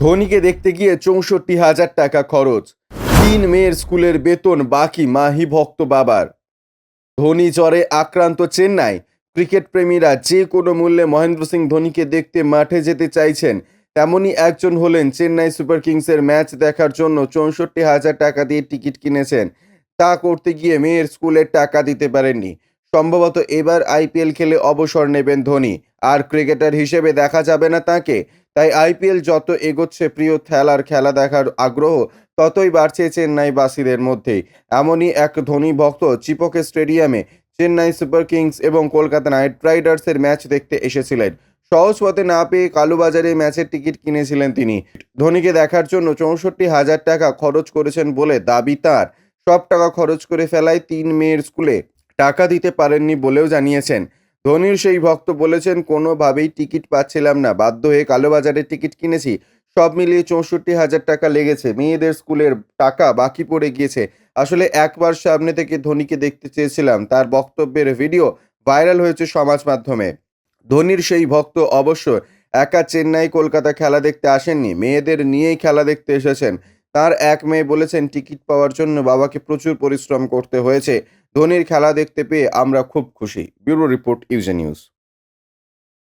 ধোনিকে দেখতে গিয়ে চৌষট্টি হাজার টাকা খরচ। তিন মেয়ের স্কুলের বেতন, বাকি মাহি ভক্ত বাবার। ধোনি জ্বরে আক্রান্ত চেন্নাই। ক্রিকেট প্রেমীরা যে কোনো মূল্যে মহেন্দ্র সিং ধোনিকে দেখতে মাঠে যেতে চাইছেন, তেমনই একজন হলেন চেন্নাই সুপার কিংসের ম্যাচ দেখার জন্য চৌষট্টি হাজার টাকা দিয়ে টিকিট কিনেছেন। তা করতে গিয়ে মেয়ের স্কুলের টাকা দিতে পারেননি। সম্ভবত এবার আইপিএল খেলে অবসর নেবেন ধোনি। আর ক্রিকেটার হিসেবে দেখা যাবে না তাকে। তাই আইপিএল যত এগোচ্ছে প্রিয় খেলার খেলা দেখার আগ্রহ ততই বাড়ছে চেন্নাইবাসীদের মধ্যে এমনই এক ধনী ভক্ত চিপকে স্টেডিয়ামে চেন্নাই সুপার কিংস এবং কলকাতা নাইট রাইডার্সের ম্যাচ দেখতে এসেছিলেন। সহজ পথে না পেয়ে কালুবাজারে ম্যাচের টিকিট কিনেছিলেন তিনি। ধোনিকে দেখার জন্য চৌষট্টি হাজার টাকা খরচ করেছেন বলে দাবি তার। সব টাকা খরচ করে ফেলায় তিন মেয়ের স্কুলে টাকা দিতে পারেননি বলেও জানিয়েছেন। ধোনির সেই ভক্ত বলেছেন, কোনোভাবেই টিকিট পাচ্ছিলাম না। বাধ্য হয়ে কালোবাজারের টিকিট কিনেছি। সব মিলিয়ে চৌষট্টি হাজার টাকা লেগেছে। মেয়েদের স্কুলের টাকা বাকি পড়ে গিয়েছে। আসলে একবার সামনে থেকে ধোনিকে দেখতে চেয়েছিলাম। তার বক্তব্যের ভিডিও ভাইরাল হয়েছে সমাজ মাধ্যমে। ধোনির সেই ভক্ত অবশ্য একা চেন্নাই কলকাতা খেলা দেখতে আসেননি। মেয়েদের নিয়েই খেলা দেখতে এসেছেন। তার এক মেয়ে বলেছেন, টিকিট পাওয়ার জন্য বাবাকে প্রচুর পরিশ্রম করতে হয়েছে। ধোনির খেলা দেখতে পেয়ে আমরা খুব খুশি। Bureau report UJ news.